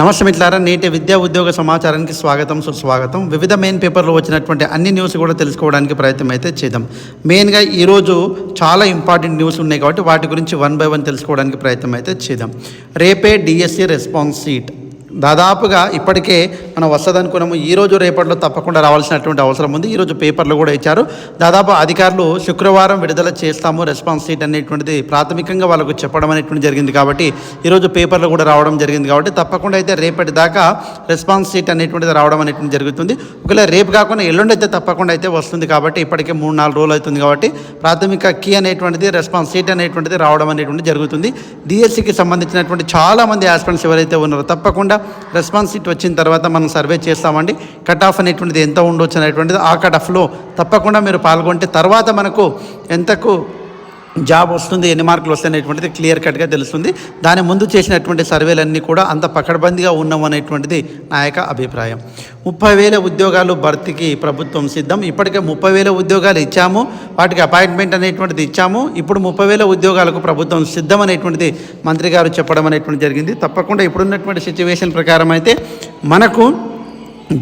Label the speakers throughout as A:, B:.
A: నమస్తే మిట్లారా నేటి విద్యా ఉద్యోగ సమాచారానికి స్వాగతం సుస్వాగతం. వివిధ మెయిన్ పేపర్లో వచ్చినటువంటి అన్ని న్యూస్ కూడా తెలుసుకోవడానికి ప్రయత్నం అయితే చేద్దాం. మెయిన్గా ఈరోజు చాలా ఇంపార్టెంట్ న్యూస్ ఉన్నాయి కాబట్టి వాటి గురించి వన్ బై వన్ తెలుసుకోవడానికి ప్రయత్నం అయితే చేద్దాం. రేపే డిఎస్సి రెస్పాన్స్ సీట్ దాదాపుగా ఇప్పటికే మనం వస్తుంది అనుకున్నాము ఈ రోజు రేపట్లో తప్పకుండా రావాల్సినటువంటి అవసరం ఉంది. ఈరోజు పేపర్లు కూడా ఇచ్చారు. దాదాపు అధికారులు శుక్రవారం విడుదల చేస్తాము రెస్పాన్స్ సీట్ అనేటువంటిది ప్రాథమికంగా వాళ్ళకు చెప్పడం అనేటువంటి జరిగింది కాబట్టి ఈరోజు పేపర్లు కూడా రావడం జరిగింది కాబట్టి తప్పకుండా అయితే రేపటి దాకా రెస్పాన్స్ సీట్ అనేటువంటిది రావడం అనేటువంటి జరుగుతుంది. ఒకవేళ రేపు కాకుండా ఎల్లుండి అయితే తప్పకుండా అయితే వస్తుంది కాబట్టి ఇప్పటికే మూడు నాలుగు రోజులు అవుతుంది కాబట్టి ప్రాథమిక కీ అనేటువంటిది రెస్పాన్స్ సీట్ అనేటువంటిది రావడం అనేటువంటి జరుగుతుంది. డిఎస్సికి సంబంధించినటువంటి చాలామంది ఆస్పిరెంట్స్ ఎవరైతే ఉన్నారో తప్పకుండా రెస్పాన్స్ సీట్ వచ్చిన తర్వాత మనం సర్వే చేస్తామండి. కట్ ఆఫ్ అనేటువంటిది ఎంత ఉండొచ్చు అనేటువంటిది ఆ కట్ ఆఫ్లో తప్పకుండా మీరు పాల్గొంటే తర్వాత మనకు ఎంతకు జాబ్ వస్తుంది ఎన్ని మార్కులు వస్తాయి అనేటువంటిది క్లియర్ కట్గా తెలుస్తుంది. దాని ముందు చేసినటువంటి సర్వేలన్నీ కూడా అంత పకడ్బందీగా ఉన్నాం అనేటువంటిది నా యొక్క అభిప్రాయం. ముప్పై వేల ఉద్యోగాలు భర్తీకి ప్రభుత్వం సిద్ధం. ఇప్పటికే ముప్పై వేల ఉద్యోగాలు ఇచ్చాము. వాటికి అపాయింట్మెంట్ అనేటువంటిది ఇచ్చాము. ఇప్పుడు ముప్పై వేల ఉద్యోగాలకు ప్రభుత్వం సిద్ధం అనేటువంటిది మంత్రి గారు చెప్పడం అనేటువంటి జరిగింది. తప్పకుండా ఇప్పుడున్నటువంటి సిచ్యువేషన్ ప్రకారం అయితే మనకు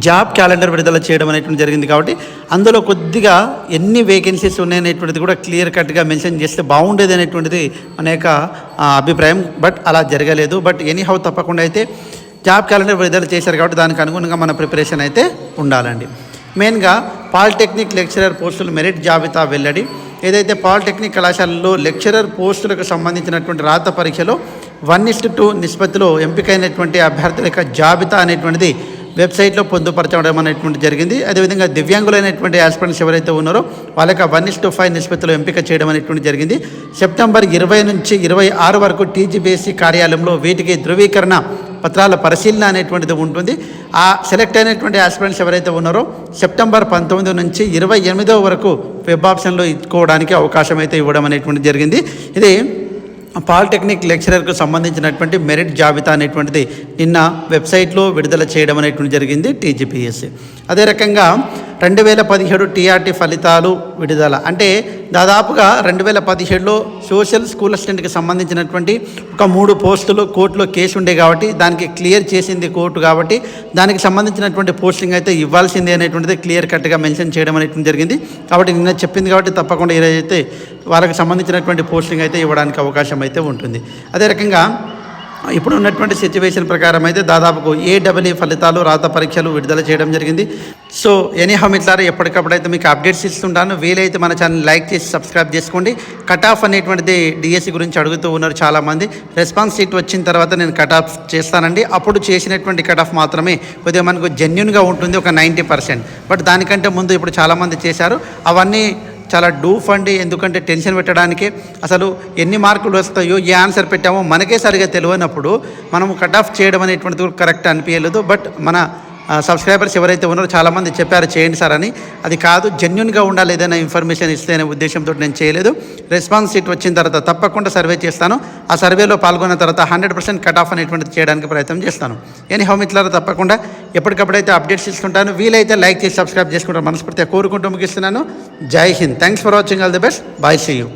A: జాబ్ క్యాలెండర్ విడుదల చేయడం అనేటువంటి జరిగింది కాబట్టి అందులో కొద్దిగా ఎన్ని వేకెన్సీస్ ఉన్నాయనేటువంటిది కూడా క్లియర్ కట్గా మెన్షన్ చేస్తే బాగుండేది అనేటువంటిది అనేక అభిప్రాయం. బట్ అలా జరగలేదు. బట్ ఎనీహౌ తప్పకుండా అయితే జాబ్ క్యాలెండర్ విడుదల చేశారు కాబట్టి దానికి అనుగుణంగా మన ప్రిపరేషన్ అయితే ఉండాలండి. మెయిన్గా పాలిటెక్నిక్ లెక్చరర్ పోస్టులు మెరిట్ జాబితా వెల్లడి. ఏదైతే పాలిటెక్నిక్ కళాశాలలో లెక్చరర్ పోస్టులకు సంబంధించినటువంటి రాత పరీక్షలో వన్ ఇస్ట్ టూ నిష్పత్తిలో ఎంపికైనటువంటి అభ్యర్థుల యొక్క జాబితా అనేటువంటిది వెబ్సైట్లో పొందుపరచడం అనేటువంటి జరిగింది. అదేవిధంగా దివ్యాంగులైనటువంటి ఆస్పిరెంట్స్ ఎవరైతే ఉన్నారో వాళ్ళకి వన్ ఇస్ టు ఫైవ్ నిష్పత్తిలో ఎంపిక చేయడం అనేటువంటి జరిగింది. సెప్టెంబర్ ఇరవై నుంచి ఇరవై ఆరు వరకు టీజీబీఎస్సీ కార్యాలయంలో వీటికి ధృవీకరణ పత్రాల పరిశీలన అనేటువంటిది ఉంటుంది. ఆ సెలెక్ట్ అయినటువంటి ఆస్పిరెంట్స్ ఎవరైతే ఉన్నారో సెప్టెంబర్ పంతొమ్మిది నుంచి ఇరవై ఎనిమిదో వరకు వెబ్ ఆప్షన్లో ఇచ్చుకోవడానికి అవకాశం అయితే ఇవ్వడం అనేటువంటి జరిగింది. ఇది పాలిటెక్నిక్ లెక్చరర్కు సంబంధించినటువంటి మెరిట్ జాబితా అనేటువంటిది నిన్న వెబ్సైట్లో విడుదల చేయడం అనేటువంటి జరిగింది టీజీపీఎస్సీ. అదే రకంగా రెండు వేల పదిహేడు టీఆర్టీ ఫలితాలు విడుదల. అంటే దాదాపుగా రెండు వేల పదిహేడులో సోషల్ స్కూల్ అసిస్టెంట్కి సంబంధించినటువంటి ఒక మూడు పోస్టులు కోర్టులో కేసు ఉండే కాబట్టి దానికి క్లియర్ చేసింది కోర్టు కాబట్టి దానికి సంబంధించినటువంటి పోస్టింగ్ అయితే ఇవ్వాల్సిందే అనేటువంటిది క్లియర్ కట్గా మెన్షన్ చేయడం అనేటువంటి జరిగింది. కాబట్టి నిన్న చెప్పింది కాబట్టి తప్పకుండా ఈరోజైతే వాళ్ళకి సంబంధించినటువంటి పోస్టింగ్ అయితే ఇవ్వడానికి అవకాశం అయితే ఉంటుంది. అదే రకంగా ఇప్పుడు ఉన్నటువంటి సిచ్యువేషన్ ప్రకారం అయితే దాదాపుకు ఏడబ్ల్యూ ఫలితాలు రాత పరీక్షలు విడుదల చేయడం జరిగింది. సో ఎనీ హమిట్లారు ఎప్పటికప్పుడు అయితే మీకు అప్డేట్స్ ఇస్తుంటాను. వీలైతే మన ఛానల్ లైక్ చేసి సబ్స్క్రైబ్ చేసుకోండి. కట్ ఆఫ్ అనేటువంటిది డిఎస్సి గురించి అడుగుతూ ఉన్నారు చాలామంది. రెస్పాన్స్ సీట్ వచ్చిన తర్వాత నేను కట్ ఆఫ్ చేస్తానండి. అప్పుడు చేసినటువంటి కట్ ఆఫ్ మాత్రమే కొద్దిగా మనకు జెన్యున్గా ఉంటుంది ఒక నైంటీ పర్సెంట్. బట్ దానికంటే ముందు ఇప్పుడు చాలామంది చేశారు. అవన్నీ చాలా డూఫ్ అండి ఎందుకంటే టెన్షన్ పెట్టడానికి. అసలు ఎన్ని మార్కులు వస్తాయో ఏ ఆన్సర్ పెట్టామో మనకే సరిగా తెలియనప్పుడు మనం కట్ ఆఫ్ చేయడం అనేటువంటిది కరెక్ట్ అనిపించలేదు. బట్ మన సబ్స్క్రైబర్స్ ఎవరైతే ఉన్నారో చాలామంది చెప్పారు చేయండి సార్ అని. అది కాదు జెన్యున్గా ఉండాలి ఏదైనా ఇన్ఫర్మేషన్ ఇస్తే అనే ఉద్దేశంతో నేను చేయలేదు. రెస్పాన్స్ సీట్ వచ్చిన తర్వాత తప్పకుండా సర్వే చేస్తాను. ఆ సర్వేలో పాల్గొన్న తర్వాత హండ్రెడ్ పర్సెంట్ కట్ ఆఫ్ అనేటువంటిది చేయడానికి ప్రయత్నం చేస్తాను. ఎనీ హోమ్ ఇట్లా తప్పకుండా ఎప్పటికప్పుడైతే అప్డేట్స్ ఇస్తుంటాను వీలైతే లైక్ చేసి సబ్స్క్రైబ్ చేసుకుంటాను మనస్ఫూర్తిగా కోరుకుంటూ ముగిస్తున్నాను. Jai Hind. Thanks for watching all the best bye see you